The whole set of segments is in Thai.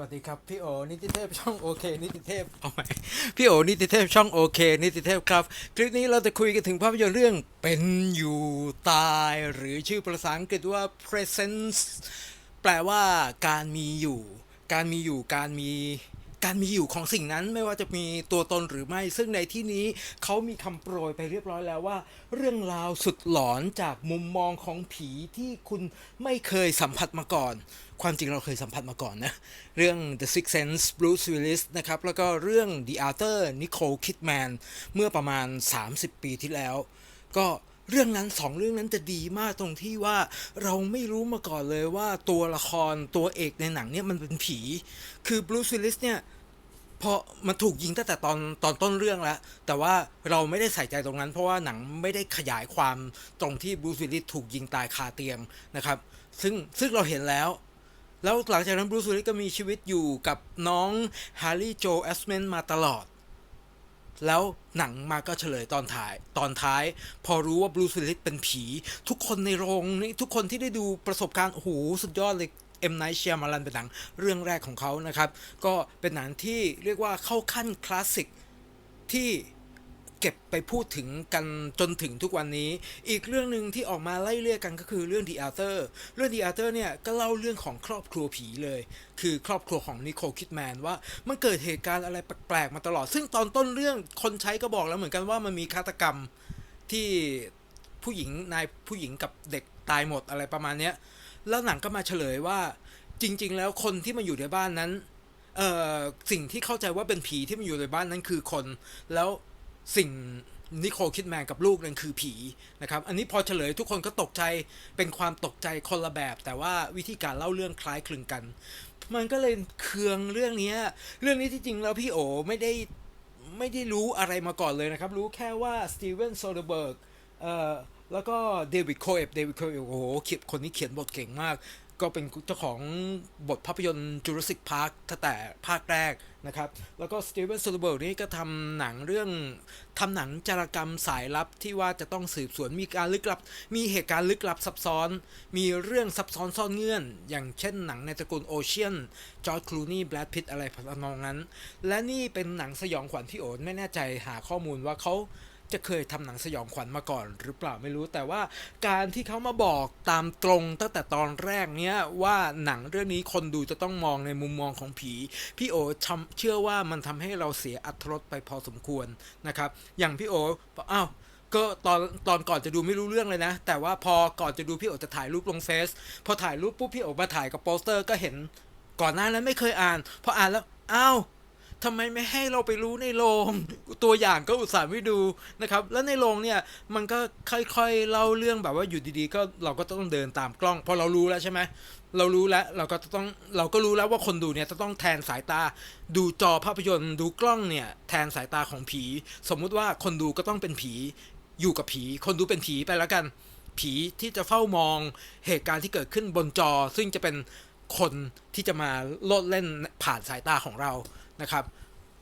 วัสดีครับพี่โอนิติเทพช่องโอเคนิติเทพเอาไหมพี่โอนิติเทพช่องโอเคนิติเทพครับ คลิปนี้เราจะคุยกันถึงภาพยนตร์เรื่องเป็นอยู่ตาย หรือชื่อภาษาอังกฤษว่า presence แปลว่าการมีอยู่ การมีอยู่การมี การมีอยู่ของสิ่งนั้นไม่ว่าจะมีตัวตนหรือไม่ ซึ่งในที่นี้เขามีคำโปรยไปเรียบร้อยแล้วว่า เรื่องราวสุดหลอนจากมุมมองของผีที่คุณไม่เคยสัมผัสมาก่อน ความจริงเราเคยสัมผัสมาก่อนนะ เรื่อง The Sixth Sense Bruce Willis นะครับ แล้วก็เรื่อง The Arthur Nicole Kidman เมื่อประมาณ 30 ปีที่แล้ว ก็เรื่องนั้นสองเรื่องนั้นจะดีมากตรงที่ว่าเราไม่รู้มาก่อนเลยว่าตัวละครตัวเอกในหนังเนี่ยมันเป็นผี คือ Bruce Willis เนี่ย พอมันถูกยิงตั้งแต่ตอนตอนต้นเรื่องแล้ว แต่ว่าเราไม่ได้ใส่ใจตรงนั้น เพราะว่าหนังไม่ได้ขยายความตรงที่บรูซวิลลิสถูกยิงตายคาเตียงนะครับ ซึ่งซึ่งเราเห็นแล้ว แล้วหลังจากนั้นบรูซวิลลิสก็มีชีวิตอยู่กับน้องฮาร์รี่โจแอสเมนมาตลอด แล้วหนังมาก็เฉลยตอนท้ายตอนท้าย พอรู้ว่าบรูซวิลลิสเป็นผี ทุกคนในโรงนี่ทุกคนที่ได้ดูประสบการณ์โอ้โหสุดยอดเลย เอ็มไนท์เชียมารันเป็นหนังเรื่องแรกของเขานะครับ ก็เป็นหนังที่เรียกว่าเข้าขั้นคลาสสิกที่เก็บไปพูดถึงกันจนถึงทุกวันนี้ อีกเรื่องหนึ่งที่ออกมาไล่เรียกกันก็คือเรื่อง The Arthur เรื่อง The Arthur เนี่ยก็เล่าเรื่องของครอบครัวผีเลย คือครอบครัวของนิโคลคิดแมนว่ามันเกิดเหตุการณ์อะไรแปลกๆมาตลอด ซึ่งตอนต้นเรื่องคนใช้ก็บอกแล้วเหมือนกันว่ามันมีฆาตกรรมที่ผู้หญิงนายผู้หญิงกับเด็กตายหมดอะไรประมาณเนี้ย แล้วหนังก็มาเฉลยว่า จริง ๆ แล้วคนที่มาอยู่ในบ้านนั้นเอ่อสิ่งที่เข้าใจว่าเป็นผีที่มันอยู่ในบ้านนั้นคือคน แล้วสิ่งนิโคลคิดแมนกับลูกนั้นคือผีนะครับ อันนี้พอเฉลยทุกคนก็ตกใจเป็นความตกใจคนละแบบ แต่ว่าวิธีการเล่าเรื่องคล้ายคลึงกัน มันก็เลยเคืองเรื่องนี้เรื่องนี้ที่จริงแล้วพี่โอไม่ได้ไม่ได้รู้อะไรมาก่อนเลยนะครับ รู้แค่ว่าสตีเวนโซเดเบิร์กเอ่อ แล้วก็เดวิดโคเอฟเดวิดโคเอฟโอ้โหเขียนคนนี้เขียนบทเก่งมาก ก็เป็นเจ้าของบทภาพยนตร์ Jurassic Park ตั้งแต่ภาคแรกนะครับ แล้วก็สตีเวน s ซ d เบิร์กนี่ก็ทำหนังเรื่องทำหนังจารกรรมสายลับที่ว่าจะต้องสืบสวนมีการลึกลับ มีเหตุการณ์ลึกลับซับซ้อน มีเรื่องซับซ้อนซ่อนเงื่อน อย่างเช่นหนังในตระกูลโอเชียนจอร์จคลูนี่แบรดพิตอะไรทำนองนั้น และนี่เป็นหนังสยองขวัญพี่โอนไม่แน่ใจหาข้อมูลว่าเขา จะเคยทำหนังสยองขวัญมาก่อนหรือเปล่าไม่รู้ แต่ว่าการที่เขามาบอกตามตรงตั้งแต่ตอนแรกเนี้ยว่าหนังเรื่องนี้คนดูจะต้องมองในมุมมองของผี พี่โอชำเชื่อว่ามันทำให้เราเสียอัตรสไปพอสมควรนะครับ อย่างพี่โออกอ้าวก็ตอนตอนก่อนจะดูไม่รู้เรื่องเลยนะ แต่ว่าพอก่อนจะดูพี่โอจะถ่ายรูปลงเฟซพอถ่ายรูปปุ๊บพี่โอมาถ่ายกับโปสเตอร์ก็เห็นก่อนหน้านั้นไม่เคยอ่าน พออ่านแล้วอ้าว ทำไมไม่ให้เราไปรู้ในโรงตัวอย่างก็อุตส่าห์ไม่ดูนะครับ แล้วในโรงเนี่ยมันก็ค่อยๆเล่าเรื่องแบบว่าอยู่ดีๆ ก็เราก็ต้องเดินตามกล้องพอเรารู้แล้วใช่ไหมเรารู้แล้วเราก็ต้องเราก็รู้แล้วว่าคนดูเนี่ยจะต้องแทนสายตา ดูจอภาพยนตร์ ดูกล้องเนี่ยแทนสายตาของผี สมมุติว่าคนดูก็ต้องเป็นผีอยู่กับผี คนดูเป็นผีไปแล้วกัน ผีที่จะเฝ้ามองเหตุการณ์ที่เกิดขึ้นบนจอ ซึ่งจะเป็นคนที่จะมาโลดเล่นผ่านสายตาของเรา นะครับ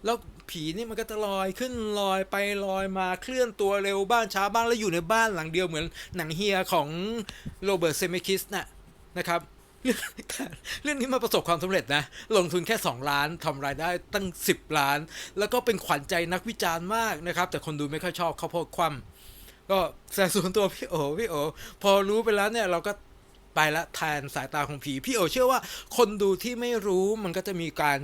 แล้วผีนี่มันก็จะลอยขึ้นลอยไปลอยมาเคลื่อนตัวเร็วบ้างช้าบ้างแล้วอยู่ในบ้านหลังเดียวเหมือนหนังเฮียของโรเบิร์ตเซมิคิสน่ะนะครับเรื่องนี้มาประสบความสำเร็จนะ ลงทุนแค่ 2 ล้านทำรายได้ตั้ง 10 ล้าน แล้วก็เป็นขวัญใจนักวิจารณ์มากนะครับ แต่คนดูไม่ค่อยชอบข้าวโพดคว่ำก็แต่ส่วนตัวพี่โอพี่โอพอรู้ไปแล้วเนี่ยเราก็ ไปละแทนสายตาของผี พี่โอเชื่อว่าคนดูที่ไม่รู้มันก็จะมีการ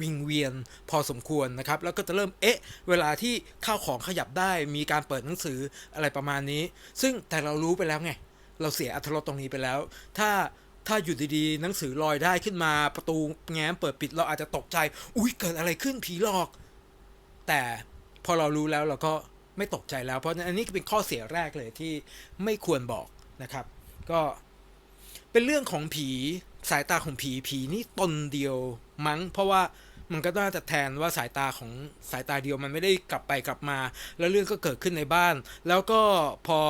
วิงเวียนพอสมควรนะครับ แล้วก็จะเริ่มเอ๊ะ เวลาที่ข้าวของขยับได้ มีการเปิดหนังสืออะไรประมาณนี้ ซึ่งแต่เรารู้ไปแล้วไง เราเสียอัตรสตรงนี้ไปแล้ว ถ้าถ้าอยู่ดีๆ หนังสือลอยได้ขึ้นมาประตูแง้มเปิดปิดเราอาจจะตกใจ อุ้ยเกิดอะไรขึ้นผีหลอก แต่พอเรารู้แล้วเราก็ไม่ตกใจแล้ว เพราะอันนี้เป็นข้อเสียแรกเลยที่ไม่ควรบอกนะครับ ก็ เป็นเรื่องของผีสายตาของผีผีนี่ตนเดียวมั้ง เพราะว่ามันก็น่าจะแทนว่าสายตาของสายตาเดียวมันไม่ได้กลับไปกลับมา แล้วเรื่องก็เกิดขึ้นในบ้าน แล้วก็พอ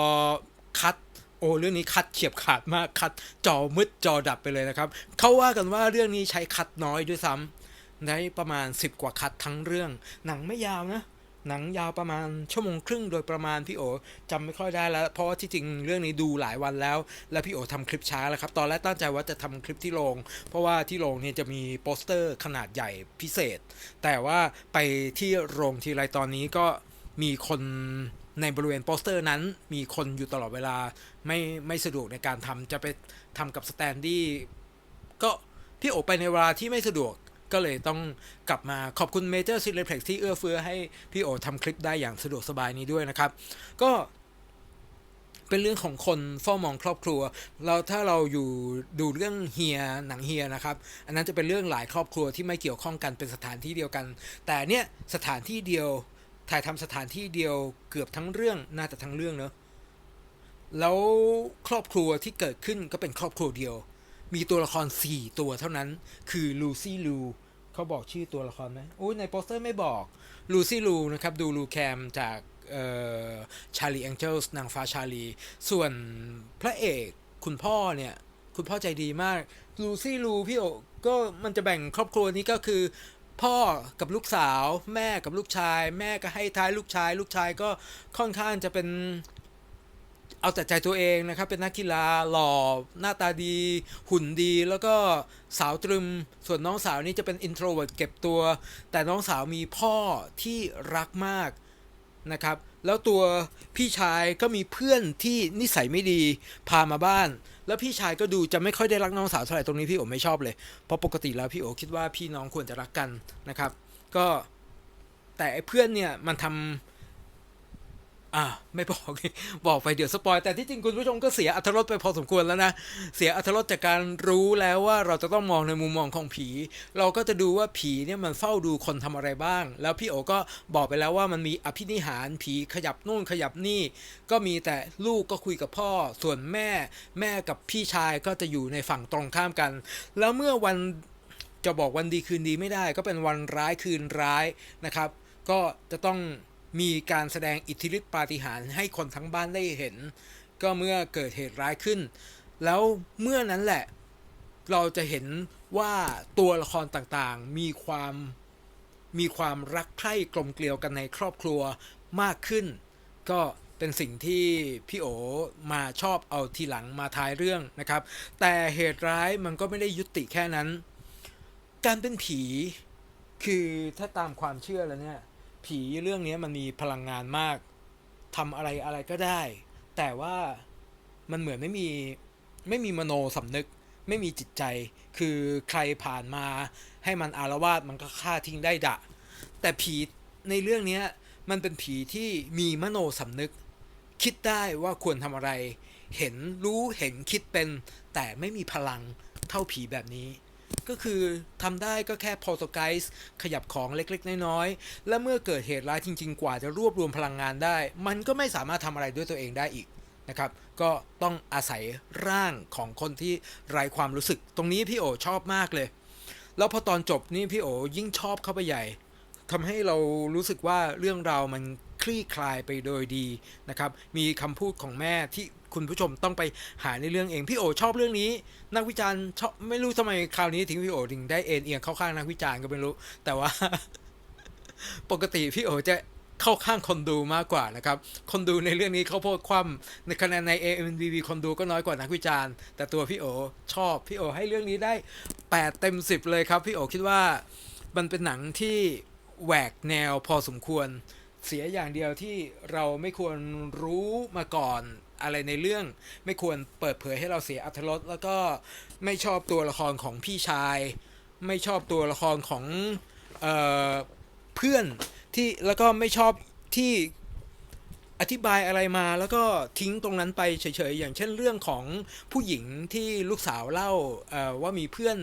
คัดโอ้เรื่องนี้คัดเฉียบขาดมากคัดจอมืดจอดับไปเลยนะครับเขาว่ากันว่าเรื่องนี้ใช้คัดน้อยด้วยซ้ำได้ประมาณ 10 กว่าคัดทั้งเรื่อง หนังไม่ยาวนะ หนังยาวประมาณชั่วโมงครึ่งโดยประมาณพี่โอจำไม่ค่อยได้แล้ว เพราะว่าที่จริงเรื่องนี้ดูหลายวันแล้ว แล้วพี่โอทำคลิปช้าแล้วครับ ตอนแรกตั้งใจว่าจะทำคลิปที่โรงเพราะว่าที่โรงเนี่ยจะมีโปสเตอร์ขนาดใหญ่พิเศษ แต่ว่าไปที่โรงทีไรตอนนี้ก็มีคนในบริเวณโปสเตอร์นั้นมีคนอยู่ตลอดเวลาไม่ไม่สะดวกในการทำจะไปทำกับสแตนดี้ก็พี่โอไปในเวลาที่ไม่สะดวก ก็เลยต้องกลับมาขอบคุณ Major Cineplex ที่เอื้อเฟื้อให้พี่โอทำคลิปได้อย่างสะดวกสบายนี้ด้วยนะครับ ก็เป็นเรื่องของคนเฝ้ามองครอบครัว เราถ้าเราอยู่ดูเรื่องเฮียหนังเฮียนะครับ อันนั้นจะเป็นเรื่องหลายครอบครัวที่ไม่เกี่ยวข้องกันเป็นสถานที่เดียวกัน แต่เนี่ยสถานที่เดียวถ่ายทำสถานที่เดียวเกือบทั้งเรื่องน่าจะทั้งเรื่องเนอะแล้วครอบครัวที่เกิดขึ้นก็เป็นครอบครัวเดียว มีตัวละคร 4 ตัวเท่านั้น คือลูซี่ลูเขาบอกชื่อตัวละครไหมอุ้ยในโปสเตอร์ไม่บอกลูซี่ลูนะครับ ดูลูแคมจากชาลีแองเจิลส์นางฟ้าชาลี ส่วนพระเอกคุณพ่อเนี่ย คุณพ่อใจดีมากลูซี่ลูพี่โอก็มันจะแบ่งครอบครัวนี้ก็คือพ่อกับลูกสาว แม่กับลูกชาย แม่ก็ให้ท้ายลูกชาย ลูกชายก็ค่อนข้างจะเป็น เอาแต่ใจตัวเองนะครับ เป็นนักกีฬาหล่อหน้าตาดี หุ่นดี แล้วก็สาวตรึม ส่วนน้องสาวนี่จะเป็นอินโทรเวิร์ดเก็บตัว แต่น้องสาวมีพ่อที่รักมากนะครับ แล้วตัวพี่ชายก็มีเพื่อนที่นิสัยไม่ดีพามาบ้าน แล้วพี่ชายก็ดูจะไม่ค่อยได้รักน้องสาวเท่าไหร่ตรงนี้พี่โอไม่ชอบเลย เพราะปกติแล้วพี่โอคิดว่าพี่น้องควรจะรักกันนะครับ ก็แต่เพื่อนเนี่ยมันทำ อ่าไม่บอกบอกไปเดี๋ยวสปอยแต่ที่จริงคุณผู้ชมก็เสียอัธรสไปพอสมควรแล้วนะ เสียอัธรสจากการรู้แล้วว่าเราจะต้องมองในมุมมองของผี เราก็จะดูว่าผีเนี่ยมันเฝ้าดูคนทำอะไรบ้าง แล้วพี่โอก็บอกไปแล้วว่ามันมีอภินิหารผีขยับนู่นขยับนี่ ก็มีแต่ลูกก็คุยกับพ่อ ส่วนแม่ แม่กับพี่ชายก็จะอยู่ในฝั่งตรงข้ามกัน แล้วเมื่อวันจะบอกวันดีคืนดีไม่ได้ ก็เป็นวันร้ายคืนร้ายนะครับ ก็จะต้อง มีการแสดงอิทธิฤทธิปาฏิหาริย์ให้คนทั้งบ้านได้เห็น ก็เมื่อเกิดเหตุร้ายขึ้น แล้วเมื่อนั้นแหละ เราจะเห็นว่าตัวละครต่างๆ มีความมีความรักใคร่กลมเกลียวกันในครอบครัวมากขึ้น ก็เป็นสิ่งที่พี่โอมาชอบเอาทีหลังมาท้ายเรื่องนะครับ แต่เหตุร้ายมันก็ไม่ได้ยุติแค่นั้น การเป็นผีคือถ้าตามความเชื่อแล้วเนี่ย ผีเรื่องนี้มันมีพลังงานมากทำอะไรอะไรก็ได้ แต่ว่ามันเหมือนไม่มีไม่มีมโนสำนึก ไม่มีจิตใจ คือใครผ่านมาให้มันอารวาสมันก็ฆ่าทิ้งได้ดะ แต่ผีในเรื่องนี้มันเป็นผีที่มีมโนสำนึก คิดได้ว่าควรทำอะไร เห็นรู้เห็นคิดเป็น แต่ไม่มีพลังเท่าผีแบบนี้ ก็คือทำได้ก็แค่พอ t ไกส์ขยับของเล็กๆ น้อยๆ และเมื่อเกิดเหตุร้ายจริง ๆ กว่าจะรวบรวมพลังงานได้ มันก็ไม่สามารถทำอะไรด้วยตัวเองได้อีกนะครับ ก็ต้องอาศัยร่างของคนที่ไร้ความรู้สึก ตรงนี้พี่โอชอบมากเลย แล้วพอตอนจบนี่พี่โอยิ่งชอบเข้าไปใหญ่ทำให้เรารู้สึกว่าเรื่องราวมัน ลี่คลายไปโดยดีนะครับมีคำพูดของแม่ที่คุณผู้ชมต้องไปหาในเรื่องเอง พี่โอชอบเรื่องนี้ นักวิจารณ์ชอบไม่รู้ทำไมคราวนี้ถึงพี่โอถึงได้เอ็นเอียงเข้าข้างนักวิจารณ์ก็ไม่รู้ แต่ว่า ปกติพี่โอจะเข้าข้างคนดูมากกว่านะครับ คนดูในเรื่องนี้เขาโพดความในคะแนนใน AMVB คนดูก็น้อยกว่านักวิจารณ์ แต่ตัวพี่โอชอบ พี่โอให้เรื่องนี้ได้ 8 เต็ม 10 เลยครับ พี่โอคิดว่ามันเป็นหนังที่แหวกแนวพอสมควร เสียอย่างเดียวที่เราไม่ควรรู้มาก่อนอะไรในเรื่อง ไม่ควรเปิดเผยให้เราเสียอัธรสแล้วก็ไม่ชอบตัวละครของพี่ชาย ไม่ชอบตัวละครของเออเพื่อนที่แล้วก็ไม่ชอบที่ อธิบายอะไรมาแล้วก็ทิ้งตรงนั้นไปเฉยๆ อย่างเช่นเรื่องของผู้หญิงที่ลูกสาวเล่าว่ามีเพื่อน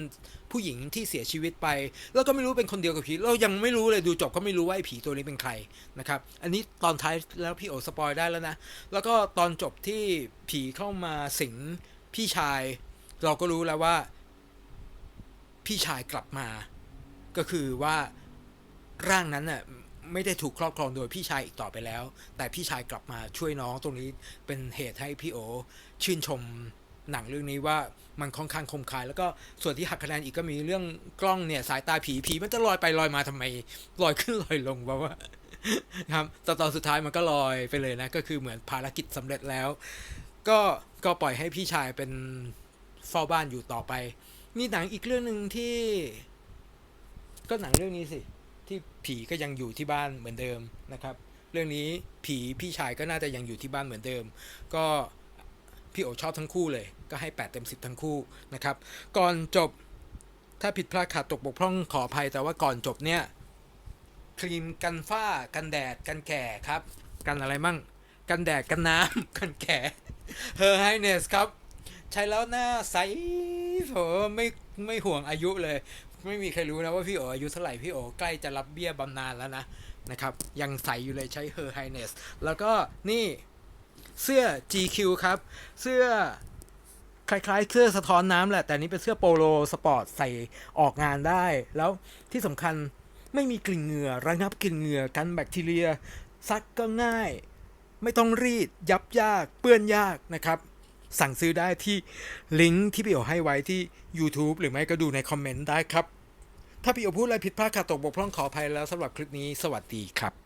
ผู้หญิงที่เสียชีวิตไป แล้วก็ไม่รู้เป็นคนเดียวกับผีเรายังไม่รู้เลยดูจบก็ไม่รู้ว่าไอ้ผีตัวนี้เป็นใครนะครับ อันนี้ตอนท้ายแล้วพี่โอสปอยได้แล้วนะ แล้วก็ตอนจบที่ผีเข้ามาสิงพี่ชาย เราก็รู้แล้วว่า พี่ชายกลับมา ก็คือว่าร่างนั้นน่ะ ไม่ได้ถูกครอบครองโดยพี่ชายอีกต่อไปแล้ว แต่พี่ชายกลับมาช่วยน้องตรงนี้เป็นเหตุให้พี่โอ ชื่นชมหนังเรื่องนี้ว่ามันค่อนข้างคมคาย แล้วก็ส่วนที่หักคะแนนอีกก็มีเรื่องกล้องเนี่ยสายตาผีผีมันจะลอยไปลอยมาทำไมลอยขึ้นลอยลงแบบว่าครับแต่ตอนสุดท้ายมันก็ลอยไปเลยนะก็คือเหมือนภารกิจสำเร็จแล้ว ก็ก็ปล่อยให้พี่ชายเป็นเฝ้าบ้านอยู่ต่อไป มีหนังอีกเรื่องหนึ่งที่ ก็หนังเรื่องนี้สิ ที่ผีก็ยังอยู่ที่บ้านเหมือนเดิมนะครับ เรื่องนี้ผีพี่ชายก็น่าจะยังอยู่ที่บ้านเหมือนเดิม ก็พี่โอชอบทั้งคู่เลย ก็ให้ 8 เต็ม 10 ทั้งคู่นะครับ ก่อนจบถ้าผิดพลาดขาดตกบกพร่องขออภัยแต่ว่าก่อนจบเนี่ยครีมกันฝ้ากันแดดกันแก่ครับ กันอะไรมั่ง กันแดดกันน้ำกันแก่ Her Highness ครับ ใช้แล้วหน้าใสโหไม่ไม่ห่วงอายุเลย ไม่มีใครรู้นะว่าพี่โออายุเท่าไหร่พี่โอใกล้จะรับเบี้ยบำนาญแล้วนะนะครับ ยังใส่อยู่เลยใช้ Her Highness แล้วก็นี่เสื้อ GQ ครับ เสื้อคล้ายๆเสื้อสะท้อนน้ำแหละ แต่นนี้เป็นเสื้อโปโลสปอร์ตใส่ออกงานได้ แล้วที่สำคัญไม่มีกลิ่นเหงื่อระงับกลิ่นเหงื่อกันแบคทีเรีย ซักก็ง่าย ไม่ต้องรีด ยับยาก เปื้อนยากนะครับ สั่งซื้อได้ที่ลิงก์ที่พี่โอให้ไว้ที่ YouTube หรือไม่ก็ดูในคอมเมนต์ได้ครับ ถ้าพี่โอพูดอะไรผิดพลาดขาดตกบกพร่องขออภัยแล้วสำหรับคลิปนี้สวัสดีครับ